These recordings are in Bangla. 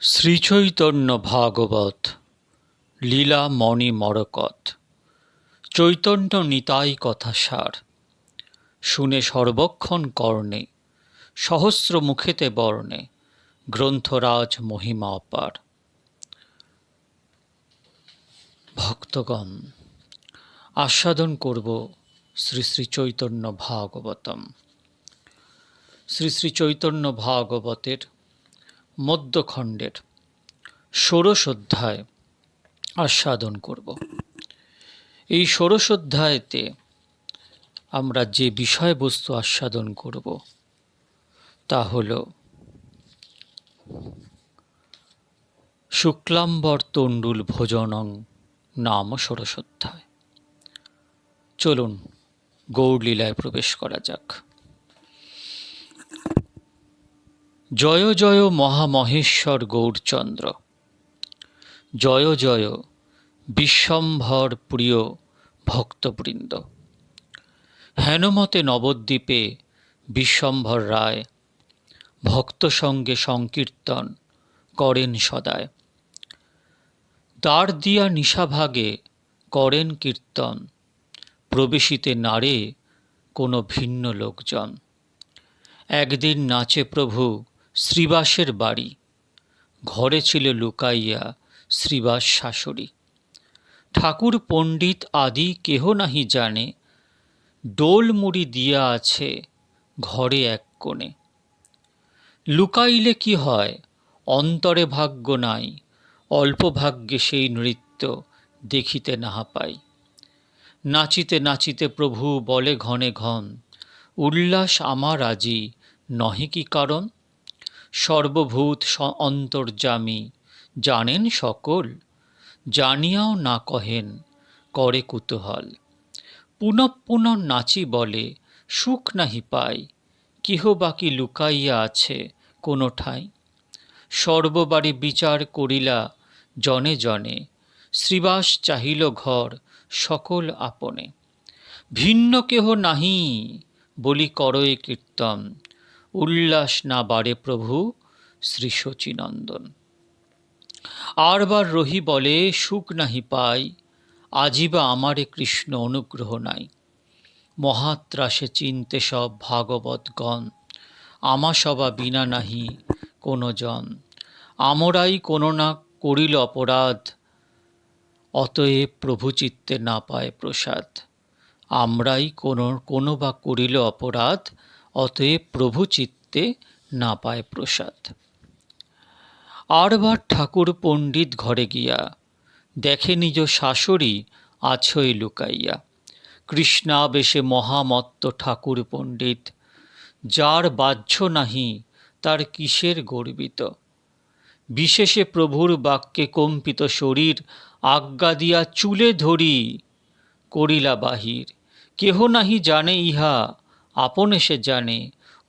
শ্রীচৈতন্য ভাগবত লীলা মণি মরকত, চৈতন্য নিতাই কথা সার। শুনে সর্বক্ষণ কর্ণে, সহস্র মুখেতে বর্ণে, গ্রন্থরাজ মহিমা অপার ভক্তগণ, আস্বাদন করব শ্রী শ্রী চৈতন্য ভাগবতম। শ্রী শ্রী চৈতন্য ভাগবতের মধ্যখণ্ডের ষোড়শ অধ্যায় আস্বাদন করব। এই ষোড়শ অধ্যায়তে আমরা যে বিষয়বস্তু আস্বাদন করব তা হল শুক্লাম্বর তণ্ডুল ভোজনং নাম ষোড়শ অধ্যায়। চলুন গৌড়লীলায় প্রবেশ করা যাক। জয় জয় মহামহেশ্বর গৌরচন্দ্র। জয় জয় বিশ্বম্ভর প্রিয় ভক্তবৃন্দ। হেনমতে নবদ্বীপে বিশ্বম্ভর রায় ভক্ত সঙ্গে সংকীর্তন করেন সদায়। দ্বার দিয়া নিশাভাগে করেন কীর্তন, প্রবেশিতে নারে কোনো ভিন্ন লোকজন। একদিন নাচে প্রভু শ্রীবাসের বাড়ি। ঘরে ছিল লুকাইয়া শ্রীবাস শাশুড়ি। ঠাকুর পণ্ডিত আদি কেহ নাহি জানে ডোল মুড়ি দিয়া আছে ঘরে এক কোণে। লুকাইলে কি হয়, অন্তরে ভাগ্য নাই, অল্প ভাগ্যে সেই নৃত্য দেখিতে নাহা পাই। নাচিতে নাচিতে প্রভু বলে ঘনে ঘন, উল্লাস আমার আজি নহে কি কারণ? সর্বভূত অন্তর্যামী জানেন সকল। জানিয়াও না কহেন, করে কুতূহল। পুনঃ নাচি বলে, সুখ নাহি পাই, কেহ বাকি লুকাইয়া আছে কোনো ঠাঁই সর্ববারে বিচার করিলা জনে জনে, শ্রীবাস চাহিল ঘর সকল আপনে। ভিন্ন কেহ নাহি বলি করয়ে কীর্তন উল্লাস না বাড়ে প্রভু শ্রী শচীনন্দন আরবার রহি বলে, সুখ নাহি পাই আজিবা আমারে কৃষ্ণ অনুগ্রহ নাই। মহাত্রাসে চিনতে সব ভাগবতগণ, আমা সবা বিনা নাহি কোনো জন আমরাই কোনো না করিল অপরাধ, অতএব প্রভু চিত্তে না পায় প্রসাদ। আমরাই কোনো কোনো বা করিল অপরাধ অতএব প্রভু চিত্তে না পায় প্রসাদ। আরবার ঠাকুর পণ্ডিত ঘরে গিয়া দেখে নিজ শাশুড়ি আছই লুকাইয়া, কৃষ্ণাবেশে মহামত্ত ঠাকুর পণ্ডিত, যার বাহ্য নাহি তার কিসের গর্বিত? বিশেষে প্রভুর বাক্যে কম্পিত শরীর আজ্ঞা দিয়া চুলে ধরি, করিলা বাহির, কেহ নাহি জানে ইহা আপন এসে জানে,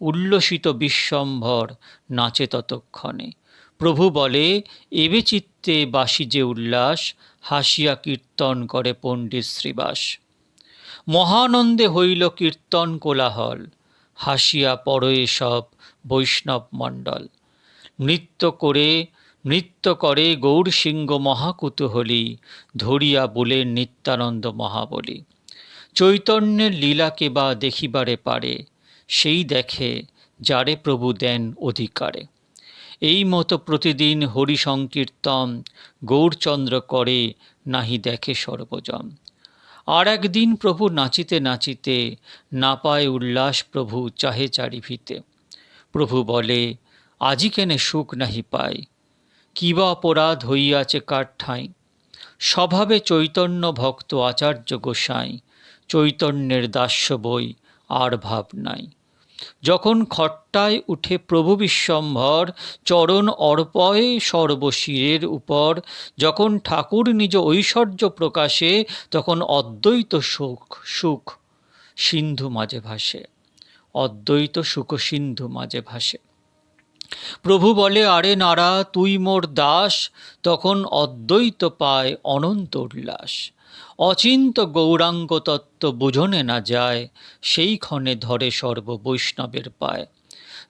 উল্লসিত বিশ্বম্ভর নাচে ততক্ষণে। প্রভু বলে, এবে চিত্তে বাসি যে উল্লাস, হাসিয়া কীর্তন করে পণ্ডিত শ্রীবাস। মহানন্দে হইল কীর্তন কোলাহল, হাসিয়া পরয়ে সব বৈষ্ণব মণ্ডল। নৃত্য করে নৃত্য করে গৌরসিংহ মহাকুতূহলী, ধরিয়া বলে নিত্যানন্দ মহাবলী। চৈতন্যের লীলাকে বা দেখিবারে পারে, সেই দেখে যারে প্রভু দেন অধিকারে। এই মতো প্রতিদিন হরি সংকীর্তন গৌরচন্দ্র করে নাহি দেখে সর্বজন। আর একদিন প্রভু নাচিতে নাচিতে না পায় উল্লাস প্রভু চাহে চারিভিতে। প্রভু বলে, আজি কেনে সুখ নাহি পাই? কিবা অপরাধ হইয়াছে কার ঠাঁই? স্বভাবে চৈতন্য ভক্ত আচার্য গোসাই চৈতন্যের দাস্য বই আর ভাব নাই। যখন খট্টায় উঠে প্রভু বিশ্বম্ভর চরণ অর্পয় সর্বশিরের উপর, যখন ঠাকুর নিজ ঐশ্বর্য প্রকাশে, তখন অদ্বৈত সুখ সুখ সিন্ধু মাঝে ভাসে। অদ্বৈত সুখ সিন্ধু মাঝে ভাসে। প্রভু বলে, আরে নারা, তুই মোর দাস। তখন অদ্বৈত পায় অনন্ত উল্লাস। অচিন্ত গৌরাঙ্গ তত্ত্ব বুঝনে না যায় সেই ক্ষণে ধরে সর্ব বৈষ্ণবের পায়।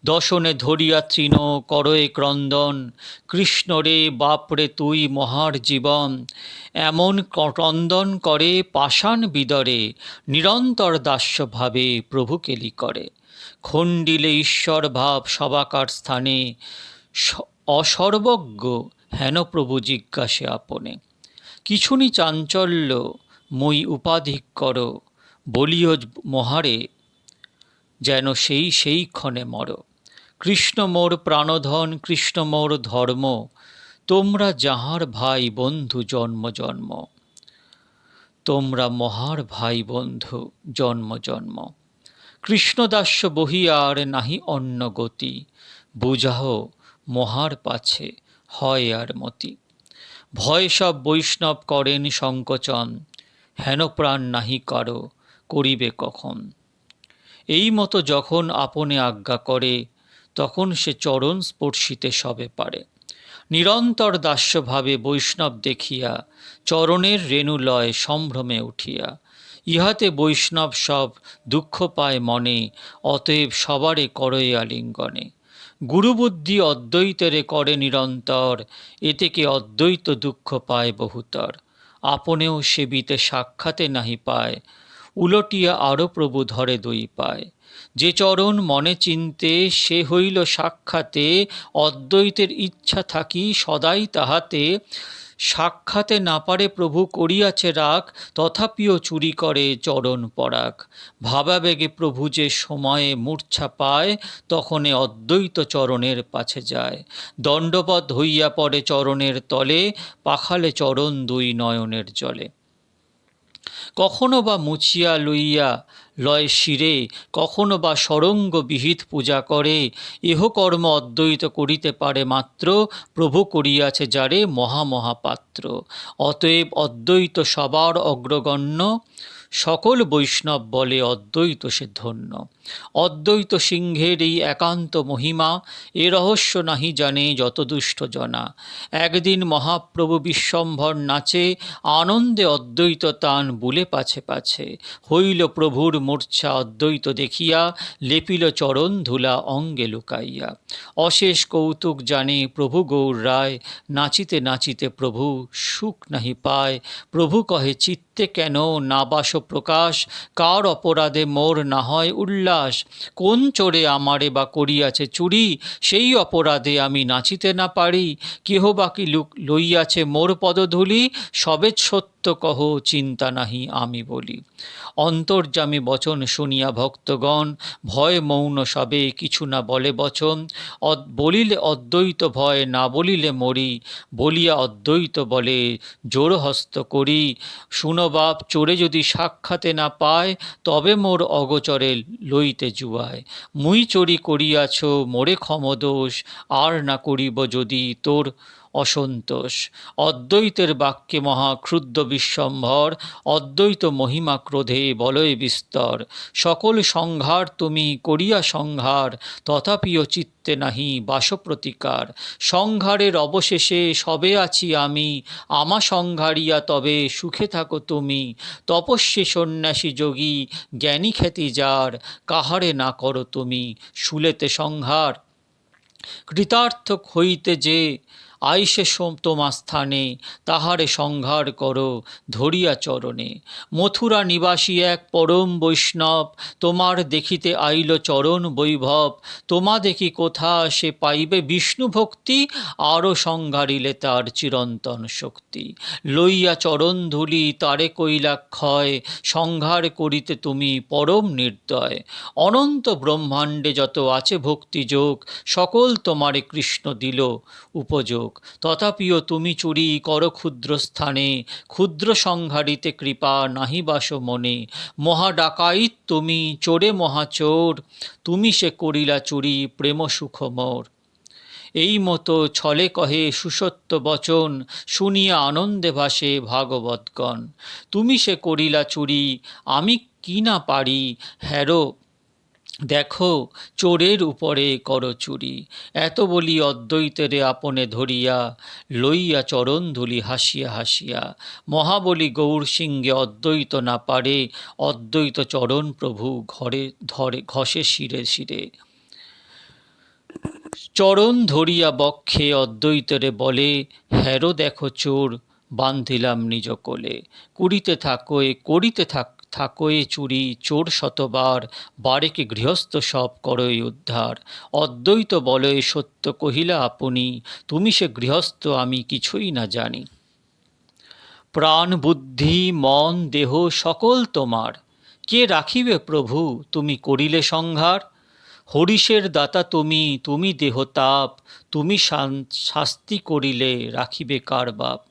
দশনে ধরিয়া তৃণ, করয়ে ক্রন্দন, কৃষ্ণরে বাপরে তুই মহার জীবন। এমন ক্রন্দন করে পাষাণ বিদরে, নিরন্তর দাস্যভাবে প্রভু কেলি করে। খণ্ডিলে ঈশ্বর ভাব সবাকার স্থানে অসর্বজ্ঞ হেন প্রভু জিজ্ঞাসে আপনে। কিছুনি চাঞ্চল্য মই উপাধিক কর, বলিও মহারে, যেন সেই সেই ক্ষণে মর। কৃষ্ণ মোর প্রাণধন, কৃষ্ণ মোর ধর্ম, তোমরা যাহার ভাই বন্ধু জন্ম জন্ম। তোমরা মহার ভাই বন্ধু জন্ম জন্ম। কৃষ্ণদাস্য বহিয়ার নাহি অন্য গতি বুঝাহ মহার পাছে হয় আর মতি। ভয় সব বৈষ্ণব করেন সংকোচন, হেন প্রাণ নাহি কারও, করিবে কখন। এই মতো যখন আপনে আজ্ঞা করে, তখন সে চরণ স্পর্শিতে সবে পারে। নিরন্তর দাস্যভাবে বৈষ্ণব দেখিয়া, চরণের রেণুলয় সম্ভ্রমে উঠিয়া। ইহাতে বৈষ্ণব সব দুঃখ পায় মনে, অতএব সবারে করয়ে আলিঙ্গনে। গুরুবুদ্ধি অদ্বৈতরে করে নিরন্তর এ থেকে অদ্বৈত দুঃখ পায় বহুতর? আপনেও সেবিতে সাক্ষাতে নাহি পায়, উলটিয়া আরও প্রভু ধরে দই পায়। যে চরণ মনে চিনতে, সে হইল সাক্ষাতে, অদ্বৈতের ইচ্ছা থাকি সদাই তাহাতে সাক্ষাতে না পারে প্রভু করিয়াছে রাগ, তথাপিও চুরি করে চরণ পরাগ। ভাবাবেগে প্রভু যে সময়ে মূর্ছা পায়, তখনে অদ্বৈত চরণের পাছে যায়। দণ্ডপদ হইয়া পড়ে চরণের তলে, পাখালে চরণ দুই নয়নের জলে। কখনো বা মুছিয়া লইয়া লয় শিরে, কখনো বা সরঙ্গ বিহিত পূজা করে এহ কর্ম অদ্বৈত করিতে পারে মাত্র, প্রভু করিয়াছে যারে মহামহাপাত্র। অতএব অদ্বৈত সবার অগ্রগণ্য, সকল বৈষ্ণব বলে অদ্বৈত সে ধন্য। অদ্বৈত সিংহের এই একান্ত মহিমা, এ রহস্য নাহি জানে যত দুষ্ট জনা। একদিন মহাপ্রভু বিশ্বম্ভর নাচে, আনন্দে অদ্বৈত তান বুলে পাছে পাছে। হইল প্রভুর মূর্ছা অদ্বৈত দেখিয়া, লেপিল চরণ ধুলা অঙ্গে লুকাইয়া। অশেষ কৌতুক জানে প্রভু গৌর রায়, নাচিতে নাচিতে প্রভু সুখ নাহি পায়। প্রভু কহে, চিত্তে কেন না বাস প্রকাশ? কার অপরাধে মোর না হয় উল্লাস? কোন চোরে আমারে বা করিয়াছে চুরি, সেই অপরাধে আমি নাচিতে না পারি। কেহ বা কি লইয়াছে মোর পদধূলি সবে সত্য কহ, চিন্তা নাহি আমি বলি। অন্তর্জামী বচন শুনিয়া ভক্তগণ, ভয় মৌন সবে কিছু না বলে বচন। বলিলে অদ্বৈত ভয়, না বলিলে মরি। বলিয়া অদ্বৈত বলে, জোর হস্ত করি। শুনবাপ চোরে যদি সাক্ষাতে না পায়, তবে মোর অগচরে লইতে জুয়ায়। মুই চুরি করিয়াছ মোরে ক্ষমদোষ আর না করিব যদি তোর অসন্তোষ। অদ্বৈতের বাক্যে মহা ক্ষুদ্র বিশ্বম্ভর, অদ্বৈত মহিমা ক্রোধে বলয় বিস্তর। সকল সংহার তুমি করিয়া সংহার, তথাপিও চিত্তে নাহি বাসপ্রতিকার। সংহারের অবশেষে সবে আছি আমি, আমা সংহারিয়া তবে সুখে থাকো তুমি। তপস্বী সন্ন্যাসী যোগী, জ্ঞানী খ্যাতি যার, কাহারে না করো তুমি। শুলেতে সংহার কৃতার্থ হইতে যে আইসে তোমা স্থানে, তাহারে সংহার করো ধরিয়া চরণে। মথুরা নিবাসী এক পরম বৈষ্ণব, তোমার দেখিতে আইল চরণ বৈভব, তোমা দেখি কোথা সে পাইবে বিষ্ণু ভক্তি আরও সংহারিলে তার চিরন্তন শক্তি। লইয়া চরণ ধুলি তারে কৈলাক্ষয়, সংহার করিতে তুমি পরম নির্দয়। অনন্ত ব্রহ্মাণ্ডে যত আছে ভক্তিযোগ, সকল তোমারে কৃষ্ণ দিল উপযোগ। লোক তথাপিও তুমি চুরি কর ক্ষুদ্র স্থানে ক্ষুদ্র সংহারিতে কৃপা নাহি বাস মনে। মহা ডাকাইত তুমি, চোরে মহাচোর তুমি সে করিলা চুরি প্রেম সুখ মোর। এই মতো ছলে কহে সুসত্য বচন, শুনিয়া আনন্দে ভাসে ভাগবতগণ। তুমি সে করিলা চুরি, আমি কি না পারি, হ্যারো দেখো, চোরের উপরে কর চুরি। এত বলি অদ্বৈতেরে আপনে ধরিয়া লইয়া চরণ ধুলি হাসিয়া হাসিয়া। মহাবলী গৌর সিংহে অদ্বৈত না পারে, অদ্বৈত চরণ প্রভু ঘরে ধরে, ঘষে শিরে শিরে। চরণ ধরিয়া বক্ষে অদ্বৈতরে বলে হ্যারো দেখো চোর, বান্ধিলাম নিজ কোলে। কুড়িতে থাকো, এ করিতে থাক থাকোয়ে চুরি, চোর শতবার বারেকে গৃহস্থ সব করই উদ্ধার। অদ্বৈত বলয়ে সত্য কহিলা আপনি, তুমি সে গৃহস্থ, আমি কিছুই না জানি। প্রাণ, বুদ্ধি, মন, দেহ সকল তোমার। কে রাখিবে প্রভু, তুমি করিলে সংহার? হরিষের দাতা তুমি তুমি দেহ তাপ তুমি শাস্তি করিলে রাখিবে কার বাপ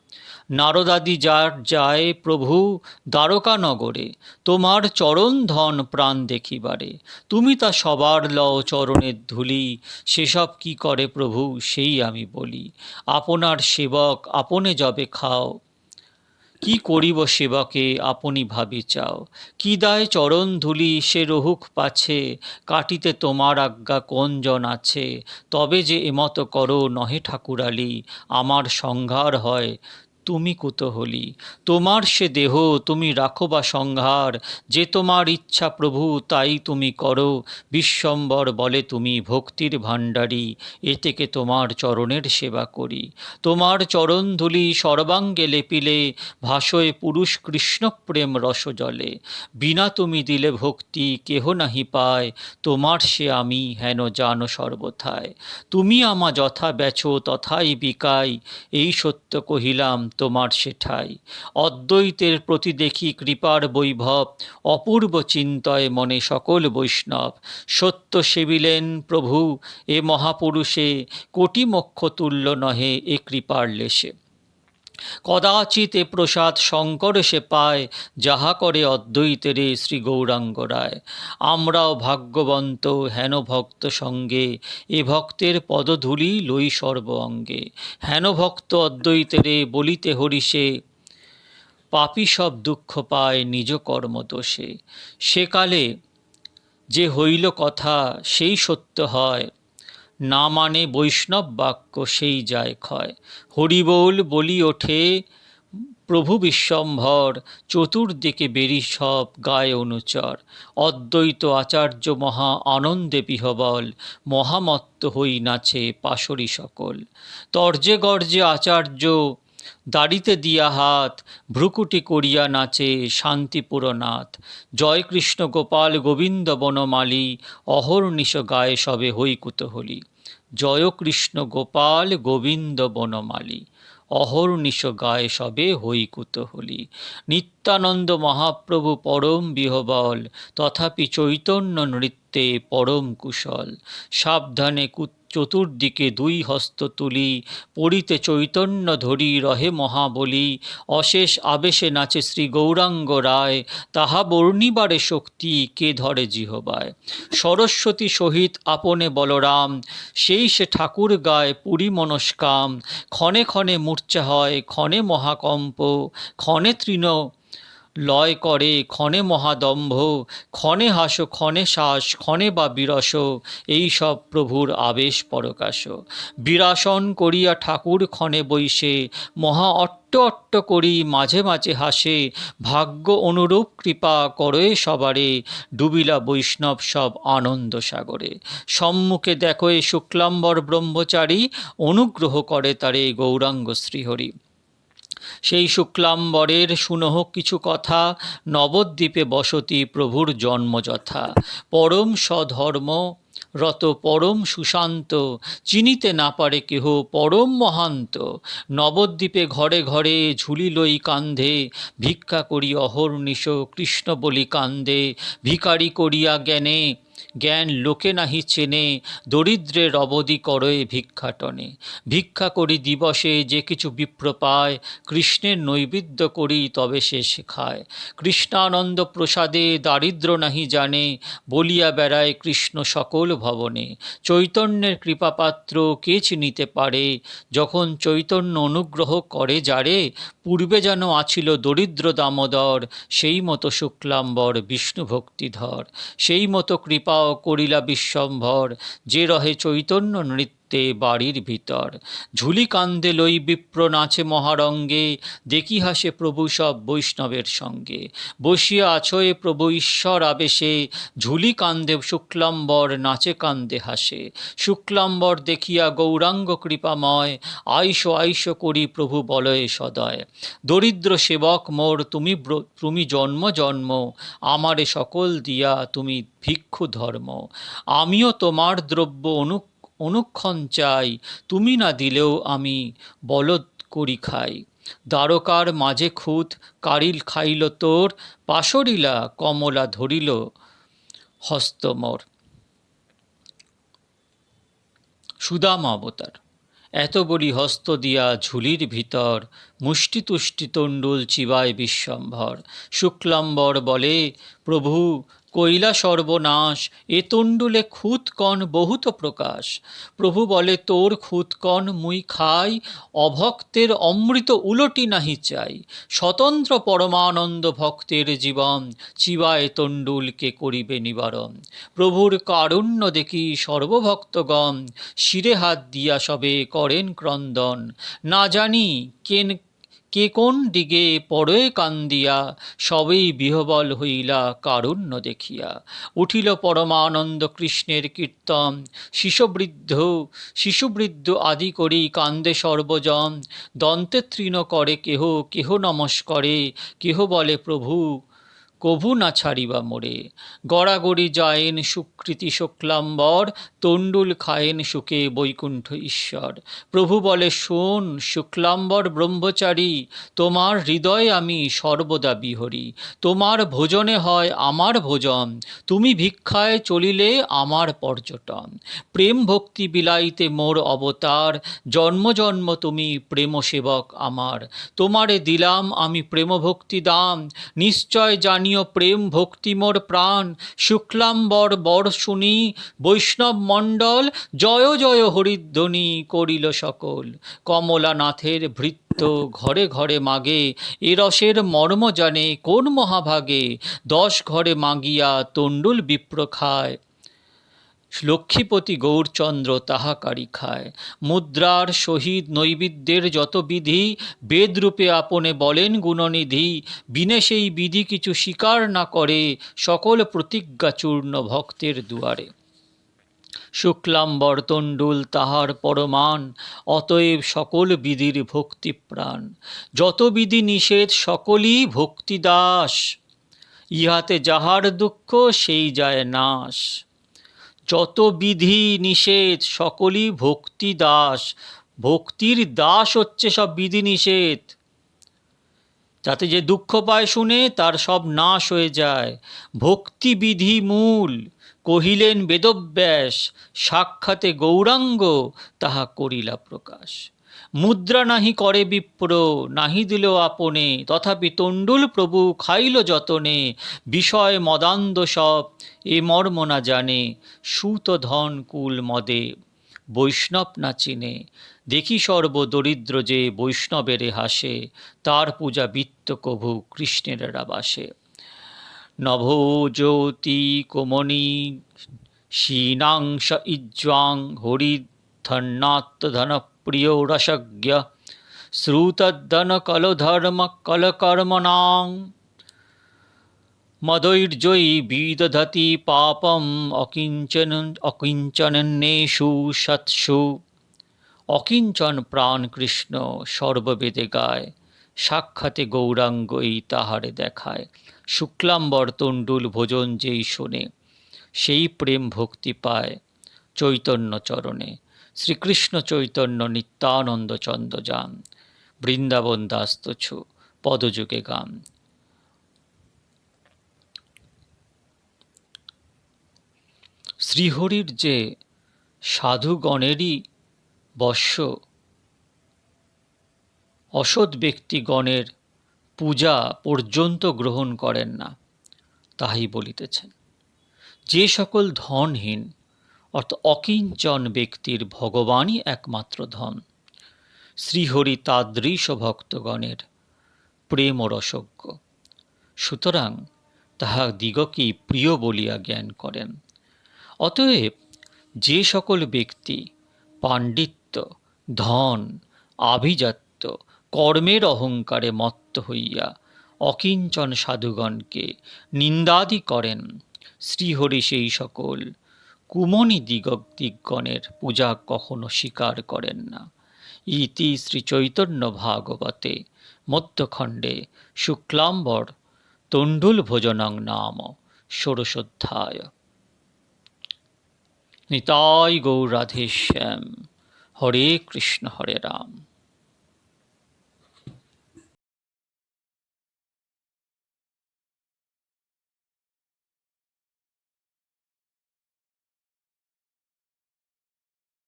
নারদাদি যার যায় প্রভু দ্বারকা নগরে তোমার চরণ ধন প্রাণ দেখিবারে। তুমি তা সবার লও চরণের ধুলি, সেসব কি করে প্রভু সেই আমি বলি। আপনার সেবক আপনে যবে খাও। কি করিব সেবকে আপনি ভাবি চাও। কি দায় চরণ ধুলি সে রহুক পাছে, কাটিতে তোমার আজ্ঞা কোন জন আছে। তবে যে এমত করো নহে ঠাকুরালি, আমার সংঘার হয় তুমি কুতহলি। তোমার সে দেহ তুমি রাখো বা সংহার। যে তোমার ইচ্ছা প্রভু, তাই তুমি করো। বিশ্বম্বর বলে তুমি ভক্তির ভাণ্ডারী, এ থেকে তোমার চরণের সেবা করি। তোমার চরণ ধুলি সর্বাঙ্গে লেপিলে, ভাসয়ে পুরুষ কৃষ্ণ প্রেম রস জলে। বিনা তুমি দিলে ভক্তি কেহ নাহি পায়, তোমার সে আমি হেন জানো সর্বথায়। তুমি আমা যথা বেছো তথাই বিকাই। এই সত্য কহিলাম তোমার সেঠাই। অদ্বৈতের প্রতি দেখি কৃপার বৈভব, অপূর্ব চিন্তয় মনে সকল বৈষ্ণব। সত্য সেবিলেন প্রভু, এ মহাপুরুষে কোটি মক্ষ তুল্য নহে এ কৃপার লেশে। কদাচিৎ এ প্রসাদ শঙ্কর সে পায়, যাহা করে অদ্বৈতেরে শ্রী গৌরাঙ্গ রায়। আমরাও ভাগ্যবন্ত, হেন ভক্ত সঙ্গে, এ ভক্তের পদধূলি লই সর্ব অঙ্গে হেন ভক্ত অদ্বৈতেরে বলিতে হরিষে পাপী সব দুঃখ পায় নিজ কর্মদোষে সেকালে যে হইল কথা, সেই সত্য হয়। না মানে বৈষ্ণব বাক্য সেই যায় ক্ষয়। হরিবোল বলি ওঠে, প্রভু বিশ্বম্ভর, চতুর্দিকে বেরি সব গায়ে অনুচর। অদ্বৈত আচার্য মহা আনন্দে বিহবল, মহামত্ত হই নাচে পাশরি সকল। তর্জে গর্জে আচার্য দাড়িতে দিয়া হাত, ভ্রুকুটি করিয়া নাচে শান্তিপুরনাথ। জয় কৃষ্ণ গোপাল গোবিন্দ বনমালী অহর্নিশ গায়ে সবে হই কুতহলী। জয় কৃষ্ণ গোপাল গোবিন্দ বনমালী অহর্নিশ গায়ে সবে হই কুতহলী। নিত্যানন্দ মহাপ্রভু পরম বিহবল, তথাপি চৈতন্য নৃত্যে পরম কুশল। সাবধানে কুত চতুর্দিকে দুই হস্ত তুলি, পড়িতে চৈতন্য ধরি, রহে মহাবলী। অশেষ আবেশে নাচে শ্রী গৌরাঙ্গ রায়, তাহা বর্ণিবারে শক্তি, কে ধরে জিহবায়? সরস্বতী সহিত আপনে বলরাম, সেই সে ঠাকুর গায় পুরী মনস্কাম। ক্ষণে ক্ষণে মূর্ছা হয়, ক্ষণে মহাকম্প, ক্ষণে তৃণ লয় করে, ক্ষণে মহাদম্ভ, ক্ষণে হাস, ক্ষণে শ্বাস, ক্ষণে বা বিরস, এই সব প্রভুর আবেশ পরকাশ। বিরাসন করিয়া ঠাকুর ক্ষণে বৈশে, মহা অট্ট অট্ট করি মাঝে মাঝে হাসে, ভাগ্য অনুরূপ কৃপা করে সবারে, ডুবিলা বৈষ্ণব সব আনন্দ সাগরে। সম্মুখে দেখো এ শুক্লাম্বর ব্রহ্মচারী, অনুগ্রহ করে তারে গৌরাঙ্গ শ্রীহরি। সেই শুক্লাম্বরের শুনহ কিছু কথা, নবদ্বীপে বসতি প্রভুর জন্ম যথা পরম সধর্ম রত পরম সুশান্ত, চিনিতে না পারে কেহ পরম মহান্ত। নবদ্বীপে ঘরে ঘরে ঝুলি লই কান্ধে, ভিক্ষা করি অহর্নিশ কৃষ্ণ বলি কান্দে ভিকারি করিয়া জ্ঞানে জ্ঞান লোকে নাহি চেনে, দরিদ্রের অবধি করয়ে ভিক্ষাটনে ভিক্ষা করি দিবসে, যে কিছু বিপ্র পায়, কৃষ্ণের নৈবেদ্য করি তবে সে শেখায়। কৃষ্ণানন্দ প্রসাদে দারিদ্র নাহি জানে, বলিয়া বেড়ায় কৃষ্ণ সকল ভবনে। চৈতন্যের কৃপাপাত্র কে চিনিতে পারে? যখন চৈতন্য অনুগ্রহ করে যারে, পূর্বে যেন আছিল দরিদ্র দামোদর, সেই মতো শুক্লাম্বর, বিষ্ণু ভক্তিধর। সেই মতো কৃপাও করিলা বিশ্বম্ভর। যে রহে চৈতন্য নৃত্য মুহূর্তে বাড়ির ভিতর। ঝুলি কান্দে লই বিপ্র নাচে মহারঙ্গে দেখি হাসে প্রভু সব বৈষ্ণবের সঙ্গে। বসিয়া আছয়ে প্রভু ঈশ্বর আবেশে, ঝুলি কান্দে শুক্লাম্বর, নাচে কান্দে হাসে। শুক্লাম্বর দেখিয়া গৌরাঙ্গ কৃপাময়, আইস আইস করি প্রভু বলয়ে সদয়। দরিদ্র সেবক মোর, তুমি তুমি জন্ম জন্ম, আমারে সকল দিয়া তুমি ভিক্ষু ধর্ম আমিও তোমার দ্রব্য অনু অনুক্ষণ চাই, তুমি না দিলেও আমি বলদ করি খাই। দ্বারকার মাঝে খুঁত কারিল খাইল তোর পাশরিলা কমলা ধরিল হস্তমর। সুদাম অবতার, এত বড়ি হস্ত দিয়া ঝুলির ভিতর, মুষ্টি তুষ্টি তণ্ডুল চিবায় বিশ্বম্ভর। শুক্লাম্বর বলে, প্রভু কৈলা সর্বনাশ, এ তণ্ডুলে খুঁতকণ বহুত প্রকাশ। প্রভু বলে, তোর খুঁতকণ মুই খাই, অভক্তের অমৃত উলটি নাহি চাই। স্বতন্ত্র পরমানন্দ ভক্তের জীবন, চিবায় তণ্ডুলকে করিবে নিবারণ। প্রভুর কারুণ্য দেখি সর্বভক্তগণ, শিরে হাত দিয়া সবে করেন ক্রন্দন। না জানি কেন কে কোন দিকে পড়ে কান্দিয়া, সবেই বিহবল হইলা কারুণ্য দেখিয়া। উঠিল পরমানন্দ কৃষ্ণের কীর্তন, শিশুবৃদ্ধ শিশুবৃদ্ধ আদি করি কান্দে সর্বজন। দন্তে তৃণ করে কেহ কেহ নমস্করে, কেহ বলে প্রভু কভু না ছাড়িবা মোরে। গড়াগড়ি যায়েন সুকৃতি শুক্লাম্বর, তণ্ডুল খায়েন সুখে বৈকুণ্ঠ ঈশ্বর। প্রভু বলে, শোন শুক্লাম্বর ব্রহ্মচারী, তোমার হৃদয়ে আমি সর্বদা বিহরি। তোমার ভোজনে হয় আমার ভোজন, তুমি ভিক্ষায় চলিলে আমার পর্যটন। প্রেম ভক্তি বিলাইতে মোর অবতার, জন্ম জন্ম তুমি প্রেম সেবক আমার। তোমারে দিলাম আমি প্রেম ভক্তি দান, নিশ্চয় জানিও প্রেম ভক্তি মোর প্রাণ। শুক্লাম্বর বর শুনি বৈষ্ণব মণ্ডল, জয় জয় হরিধ্বনি করিল সকল। কমলানাথের ভৃত্য ঘরে ঘরে মাগে, এ রসের মর্ম জানে কোন মহাভাগে। দশ ঘরে মাগিয়া তণ্ডুল বিপ্র খায় লক্ষ্মীপতি গৌরচন্দ্র তাহাকারি খায়। মুদ্রার সহিত নৈবিদ্যের যত বিধি, বেদরূপে আপনে বলেন গুণনিধি, বিনে সেই বিধি কিছু স্বীকার না করে সকল প্রতিজ্ঞাচূর্ণ ভক্তের দুয়ারে। শুক্লাম্বর তণ্ডুল তাহার পরমান, অতএব সকল বিধির ভক্তি প্রাণ। যত বিধি নিষেধ, সকলই ভক্তি দাস ইহাতে যাহার দুঃখ, সেই যায় নাশ। যত বিধি নিষেধ, সকলই ভক্তি দাস। ভক্তির দাস হচ্ছে সব বিধি নিষেধ। যাতে যে দুঃখ পায় শুনে, তার সব নাশ হয়ে যায়। ভক্তি বিধি মূল, কহিলেন বেদব্যাস, সাক্ষাতে গৌরাঙ্গ, তাহা করিলা প্রকাশ। মুদ্রা নাহি করে বিপ্র, নাহি দিল আপনে, তথাপি তণ্ডুল প্রভু খাইল যতনে, বিষয় মদান্দ সব এ মর্ম না জানে, সুত ধন কুল মদে, বৈষ্ণব না চিনে। দেখি সর্ব দরিদ্র যে বৈষ্ণবেরে হাসে, তার পূজা বিত্ত কভু কৃষ্ণের রাবাসে। নভোজ্যোতি কোমনি, শীনাংশ ইজ্জ্বাং হরিধন্নাত্মধন প্রিয় রসজ্ঞ শ্রুতদ্ধন কলধর্ম কলকর্মণাং মদৈর্জয়ী বিদধতি পাপম অকিঞ্চন অকিঞ্চনন্যেষু সৎসু অকিঞ্চন প্রাণ কৃষ্ণ সর্ববেদে গায় সাক্ষাতে গৌরাঙ্গ এই তাহারে দেখায়। শুক্লাম্বর তণ্ডুল ভোজন যেই শোনে, সেই প্রেম ভক্তি পায় চৈতন্য চরণে। শ্রীকৃষ্ণ চৈতন্য নিত্যানন্দ চন্দ্রযান, বৃন্দাবন দাস্তছু পদযুগে গান। শ্রীহরির যে সাধুগণেরই বর্ষ, অসৎ ব্যক্তিগণের পূজা পর্যন্ত গ্রহণ করেন না, তাহাই বলিতেছেন। যে সকল ধনহীন অর্থ অকিঞ্চন ব্যক্তির ভগবানই একমাত্র ধন। শ্রীহরি তাদৃশ ভক্তগণের প্রেম রসজ্ঞ সুতরাং তাহা দিগকেই প্রিয় বলিয়া জ্ঞান করেন। অতএব যে সকল ব্যক্তি পাণ্ডিত্য, ধন, আভিজাত্য, কর্মের অহংকারে মত্ত হইয়া অকিঞ্চন সাধুগণকে নিন্দাদি করেন, শ্রীহরি সেই সকল কুমনি দিগক দিগগণের পূজা কখনো স্বীকার করেন না। ইতি শ্রী চৈতন্য ভাগবতে, মধ্যখণ্ডে শুক্লাম্বর তণ্ডুল ভোজনং নাম ষোড়শোধ্যায়। নিতাই গৌর রাধেশ্যাম হরে কৃষ্ণ, হরে রাম।